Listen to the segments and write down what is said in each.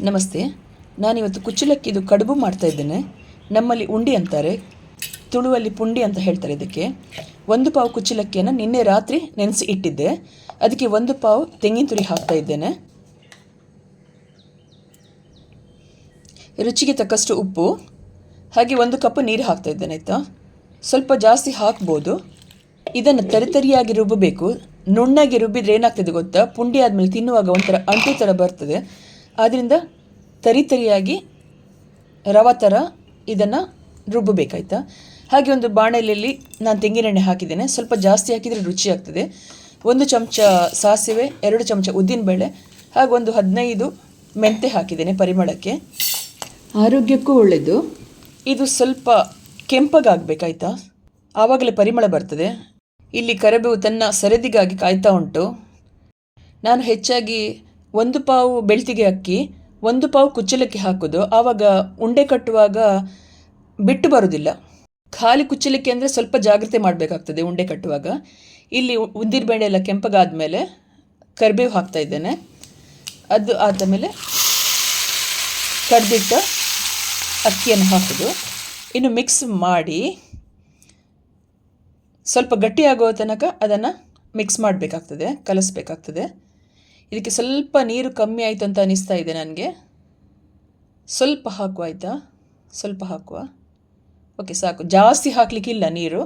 ನಮಸ್ತೆ. ನಾನಿವತ್ತು ಕುಚ್ಚಲಕ್ಕಿದು ಕಡುಬು ಮಾಡ್ತಾ ಇದ್ದೇನೆ. ನಮ್ಮಲ್ಲಿ ಉಂಡಿ ಅಂತಾರೆ. ತುಳುವಲ್ಲಿ ಪುಂಡಿ ಅಂತ ಹೇಳ್ತಾರೆ ಇದಕ್ಕೆ. ಒಂದು ಪಾವು ಕುಚ್ಚಲಕ್ಕಿಯನ್ನು ನಿನ್ನೆ ರಾತ್ರಿ ನೆನೆಸಿ ಇಟ್ಟಿದ್ದೆ. ಅದಕ್ಕೆ ಒಂದು ಪಾವು ತೆಂಗಿನ ತುರಿ ಹಾಕ್ತಾ ಇದ್ದೇನೆ. ರುಚಿಗೆ ತಕ್ಕಷ್ಟು ಉಪ್ಪು. ಹಾಗೆ ಒಂದು ಕಪ್ ನೀರು ಹಾಕ್ತಾ ಇದ್ದೇನೆ, ಆಯಿತಾ? ಸ್ವಲ್ಪ ಜಾಸ್ತಿ ಹಾಕ್ಬೋದು. ಇದನ್ನು ತರಿತರಿಯಾಗಿ ರುಬ್ಬಬೇಕು. ನುಣ್ಣಾಗಿ ರುಬ್ಬಿದ್ರೆ ಏನಾಗ್ತದೆ ಗೊತ್ತಾ? ಪುಂಡಿ ಆದಮೇಲೆ ತಿನ್ನುವಾಗ ಒಂಥರ ಅಂಟು ಥರ ಬರ್ತದೆ. ಆದ್ದರಿಂದ ತರಿತರಿಯಾಗಿ ರವ ಥರ ಇದನ್ನು ರುಬ್ಬಬೇಕಾಯ್ತಾ? ಹಾಗೆ ಒಂದು ಬಾಣಲೆಯಲ್ಲಿ ನಾನು ತೆಂಗಿನೆಣ್ಣೆ ಹಾಕಿದ್ದೇನೆ. ಸ್ವಲ್ಪ ಜಾಸ್ತಿ ಹಾಕಿದರೆ ರುಚಿ ಆಗ್ತದೆ. ಒಂದು ಚಮಚ ಸಾಸಿವೆ ಎರಡು ಚಮಚ ಉದ್ದಿನಬೇಳೆ ಹಾಗೂ ಒಂದು ಹದಿನೈದು ಮೆಂತೆ ಹಾಕಿದ್ದೇನೆ ಪರಿಮಳಕ್ಕೆ. ಆರೋಗ್ಯಕ್ಕೂ ಒಳ್ಳೆಯದು ಇದು ಸ್ವಲ್ಪ ಕೆಂಪಗಾಗಬೇಕಾಯ್ತಾ? ಆವಾಗಲೇ ಪರಿಮಳ ಬರ್ತದೆ. ಇಲ್ಲಿ ಕರಿಬೇವು ತನ್ನ ಸರದಿಗಾಗಿ ಕಾಯ್ತಾ ಉಂಟು. ನಾನು ಹೆಚ್ಚಾಗಿ ಒಂದು ಪಾವು ಬೆಳ್ತಿಗೆ ಅಕ್ಕಿ, ಒಂದು ಪಾವು ಕುಚ್ಚಲಕ್ಕಿ ಹಾಕೋದು. ಆವಾಗ ಉಂಡೆ ಕಟ್ಟುವಾಗ ಬಿಟ್ಟು ಬರೋದಿಲ್ಲ. ಖಾಲಿ ಕುಚ್ಚಲಕ್ಕಿ ಅಂದರೆ ಸ್ವಲ್ಪ ಜಾಗ್ರತೆ ಮಾಡಬೇಕಾಗ್ತದೆ ಉಂಡೆ ಕಟ್ಟುವಾಗ. ಇಲ್ಲಿ ಉದ್ದಿನಬೇಳೆ ಎಲ್ಲ ಕೆಂಪಗಾದ ಮೇಲೆ ಕರಿಬೇವು ಹಾಕ್ತಾ ಇದ್ದೇನೆ. ಅದು ಆದ ಮೇಲೆ ಕಡ್ದಿಟ್ಟ ಅಕ್ಕಿಯನ್ನು ಹಾಕೋದು. ಇನ್ನು ಮಿಕ್ಸ್ ಮಾಡಿ ಸ್ವಲ್ಪ ಗಟ್ಟಿಯಾಗೋ ತನಕ ಅದನ್ನು ಮಿಕ್ಸ್ ಮಾಡಬೇಕಾಗ್ತದೆ, ಕಲಿಸ್ಬೇಕಾಗ್ತದೆ. ಇದಕ್ಕೆ ಸ್ವಲ್ಪ ನೀರು ಕಮ್ಮಿ ಆಯಿತು ಅಂತ ಅನಿಸ್ತಾ ಇದೆ ನನಗೆ. ಸ್ವಲ್ಪ ಹಾಕುವ ಆಯಿತಾ? ಸ್ವಲ್ಪ ಹಾಕುವ? ಓಕೆ, ಸಾಕು. ಜಾಸ್ತಿ ಹಾಕಲಿಕ್ಕಿಲ್ಲ ನೀರು.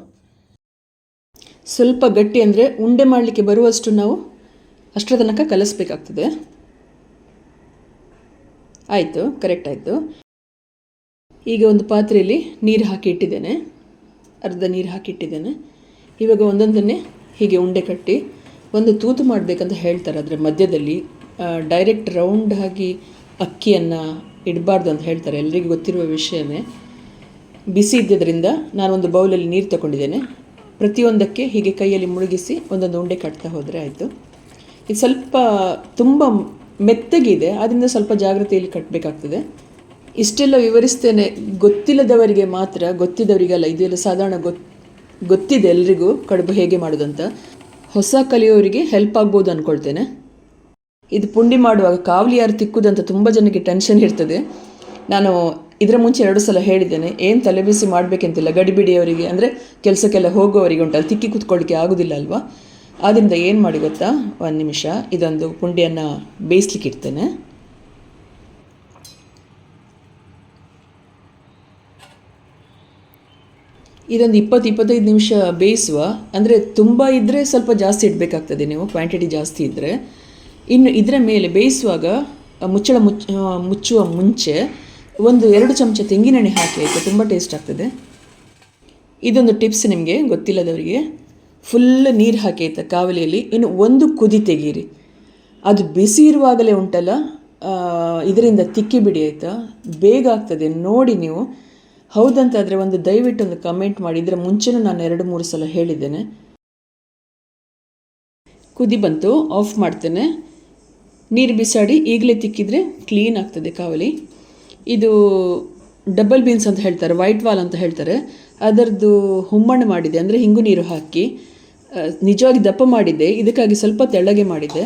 ಸ್ವಲ್ಪ ಗಟ್ಟಿ ಅಂದರೆ ಉಂಡೆ ಮಾಡಲಿಕ್ಕೆ ಬರುವಷ್ಟು ನಾವು ಅಷ್ಟರ ತನಕ ಕಲಿಸ್ಬೇಕಾಗ್ತದೆ. ಆಯಿತು ಕರೆಕ್ಟ್ ಆಯಿತು. ಈಗ ಒಂದು ಪಾತ್ರೆಯಲ್ಲಿ ನೀರು ಹಾಕಿ ಇಟ್ಟಿದ್ದೇನೆ. ಅರ್ಧ ನೀರು ಹಾಕಿ ಇಟ್ಟಿದ್ದೇನೆ. ಇವಾಗ ಒಂದೊಂದನ್ನೇ ಹೀಗೆ ಉಂಡೆ ಕಟ್ಟಿ ಒಂದು ತೂತು ಮಾಡಬೇಕಂತ ಹೇಳ್ತಾರೆ. ಅದರ ಮಧ್ಯದಲ್ಲಿ ಡೈರೆಕ್ಟ್ ರೌಂಡ್ ಆಗಿ ಅಕ್ಕಿಯನ್ನು ಇಡಬಾರ್ದು ಅಂತ ಹೇಳ್ತಾರೆ. ಎಲ್ರಿಗೂ ಗೊತ್ತಿರುವ ವಿಷಯನೇ ಬಿಸಿ ಇದ್ದಿದ್ದರಿಂದ ಒಂದು ಬೌಲಲ್ಲಿ ನೀರು ತಗೊಂಡಿದ್ದೇನೆ. ಪ್ರತಿಯೊಂದಕ್ಕೆ ಹೀಗೆ ಕೈಯಲ್ಲಿ ಮುಳುಗಿಸಿ ಒಂದೊಂದು ಉಂಡೆ ಕಟ್ತಾ ಹೋದರೆ ಆಯಿತು. ಇದು ಸ್ವಲ್ಪ ತುಂಬ ಮೆತ್ತಗಿದೆ. ಆದ್ದರಿಂದ ಸ್ವಲ್ಪ ಜಾಗ್ರತೆಯಲ್ಲಿ ಕಟ್ಟಬೇಕಾಗ್ತದೆ ಇಷ್ಟೆಲ್ಲ ವಿವರಿಸ್ತೇನೆ ಗೊತ್ತಿಲ್ಲದವರಿಗೆ ಮಾತ್ರ, ಗೊತ್ತಿದ್ದವರಿಗೆಲ್ಲ, ಇದೆಲ್ಲ ಸಾಧಾರಣ ಗೊತ್ತು ಗೊತ್ತಿದೆ ಎಲ್ರಿಗೂ ಕಡುಬು ಹೇಗೆ ಮಾಡೋದಂತ. ಹೊಸ ಕಲಿಯೋರಿಗೆ ಹೆಲ್ಪ್ ಆಗ್ಬೋದು ಅಂದ್ಕೊಳ್ತೇನೆ ಇದು ಪುಂಡಿ ಮಾಡುವಾಗ ಕಾವಲಿ ಯಾರು ತಿಕ್ಕುದಂತ ತುಂಬ ಜನಕ್ಕೆ ಟೆನ್ಷನ್ ಇರ್ತದೆ. ನಾನು ಇದರ ಮುಂಚೆ ಎರಡು ಸಲ ಹೇಳಿದ್ದೇನೆ, ಏನು ತಲೆಬಿಸಿ ಮಾಡಬೇಕಂತಿಲ್ಲ ಗಡಿಬಿಡಿಯವರಿಗೆ ಅಂದರೆ ಕೆಲಸಕ್ಕೆಲ್ಲ ಹೋಗುವವರಿಗೆ ಉಂಟಲ್ಲ ತಿಕ್ಕಿ ಕೂತ್ಕೊಳ್ಳಿಕ್ಕೆ ಆಗೋದಿಲ್ಲ ಅಲ್ವಾ? ಆದ್ದರಿಂದ ಏನು ಮಾಡಿ ಗೊತ್ತಾ? ಒಂದು ನಿಮಿಷ, ಇದೊಂದು ಪುಂಡಿಯನ್ನು ಬೇಯಿಸ್ಲಿಕ್ಕೆ ಇಡ್ತೇನೆ ಇದೊಂದು ಇಪ್ಪತ್ತು, ಇಪ್ಪತ್ತೈದು ನಿಮಿಷ ಬೇಯಿಸುವ. ಅಂದರೆ ತುಂಬ ಇದ್ದರೆ ಸ್ವಲ್ಪ ಜಾಸ್ತಿ ಇಡಬೇಕಾಗ್ತದೆ ನೀವು ಕ್ವಾಂಟಿಟಿ ಜಾಸ್ತಿ ಇದ್ದರೆ ಇನ್ನು ಇದರ ಮೇಲೆ ಬೇಯಿಸುವಾಗ ಮುಚ್ಚಳ ಮುಚ್ಚ ಮುಚ್ಚುವ ಮುಂಚೆ ಒಂದು ಎರಡು ಚಮಚ ತೆಂಗಿನೆಣ್ಣೆ ಹಾಕಿ, ಆಯಿತು? ತುಂಬ ಟೇಸ್ಟ್ ಆಗ್ತದೆ. ಇದೊಂದು ಟಿಪ್ಸ್ ನಿಮಗೆ, ಗೊತ್ತಿಲ್ಲದವರಿಗೆ. ಫುಲ್ ನೀರು ಹಾಕಿ, ಆಯ್ತಾ? ಕಾವಲಿಯಲ್ಲಿ. ಇನ್ನು ಒಂದು ಕುದಿ ತೆಗೀರಿ. ಅದು ಬಿಸಿ ಇರುವಾಗಲೇ ಉಂಟಲ್ಲ ಇದರಿಂದ ತಿಕ್ಕಿ ಬಿಡಿ ಆಯಿತಾ? ಬೇಗ ಆಗ್ತದೆ. ನೋಡಿ ನೀವು. ಹೌದಂತಾದರೆ ಒಂದು ದಯವಿಟ್ಟು ಒಂದು ಕಮೆಂಟ್ ಮಾಡಿ, ಇದರ ಮುಂಚೆನೂ ನಾನು ಎರಡು, ಮೂರು ಸಲ ಹೇಳಿದ್ದೇನೆ. ಕುದಿ ಬಂತು ಆಫ್ ಮಾಡ್ತೇನೆ. ನೀರು ಬಿಸಾಡಿ ಈಗಲೇ ತಿಕ್ಕಿದರೆ ಕ್ಲೀನ್ ಆಗ್ತದೆ ಕಾವಲಿ. ಇದು ಡಬಲ್ ಬೀನ್ಸ್ ಅಂತ ಹೇಳ್ತಾರೆ ವೈಟ್ ವಾಲ್ ಅಂತ ಹೇಳ್ತಾರೆ. ಅದರದ್ದು ಹುಮ್ಮಣ್ಣು ಮಾಡಿದೆ, ಅಂದರೆ ಹಿಂಗು ನೀರು ಹಾಕಿ. ನಿಜವಾಗಿ ದಪ್ಪ ಮಾಡಿದ್ದೆ, ಇದಕ್ಕಾಗಿ ಸ್ವಲ್ಪ ತೆಳ್ಳಗೆ ಮಾಡಿದ್ದೆ.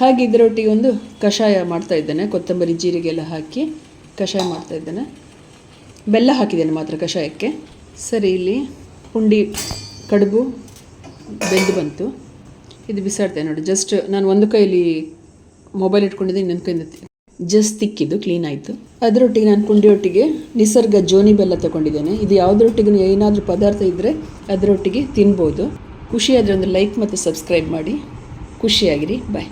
ಹಾಗೆ ಇದರೊಟ್ಟಿಗೆ ಒಂದು ಕಷಾಯ ಮಾಡ್ತಾ ಇದ್ದೇನೆ, ಕೊತ್ತಂಬರಿ ಜೀರಿಗೆ ಎಲ್ಲ ಹಾಕಿ ಕಷಾಯ ಮಾಡ್ತಾ ಇದ್ದೇನೆ. ಬೆಲ್ಲ ಹಾಕಿದ್ದೇನೆ ಮಾತ್ರ ಕಷಾಯಕ್ಕೆ. ಸರಿ, ಇಲ್ಲಿ ಪುಂಡಿ, ಕಡುಬು ಬೆಂದು ಬಂತು. ಇದು ಬಿಸಾಡ್ತೇನೆ ನೋಡಿ ಜಸ್ಟ್ ನಾನು ಒಂದು ಕೈಯಲ್ಲಿ ಮೊಬೈಲ್ ಇಟ್ಕೊಂಡಿದ್ದೆ, ಇನ್ನೊಂದು ಕೈಯಿಂದ ಜಸ್ಟ್ ತಿಕ್ಕಿದ್ದು ಕ್ಲೀನ್ ಆಯಿತು. ಅದರೊಟ್ಟಿಗೆ ನಾನು ಪುಂಡಿಯೊಟ್ಟಿಗೆ ನಿಸರ್ಗ ಜೋನಿ ಬೆಲ್ಲ ತಗೊಂಡಿದ್ದೇನೆ. ಇದು ಯಾವುದರೊಟ್ಟಿಗೆ ಏನಾದರೂ ಪದಾರ್ಥ ಇದ್ದರೆ ಅದರೊಟ್ಟಿಗೆ ತಿನ್ಬೋದು. ಖುಷಿಯಾದರೆ ಒಂದು ಲೈಕ್ ಮತ್ತು ಸಬ್ಸ್ಕ್ರೈಬ್ ಮಾಡಿ. ಖುಷಿಯಾಗಿರಿ ಬಾಯ್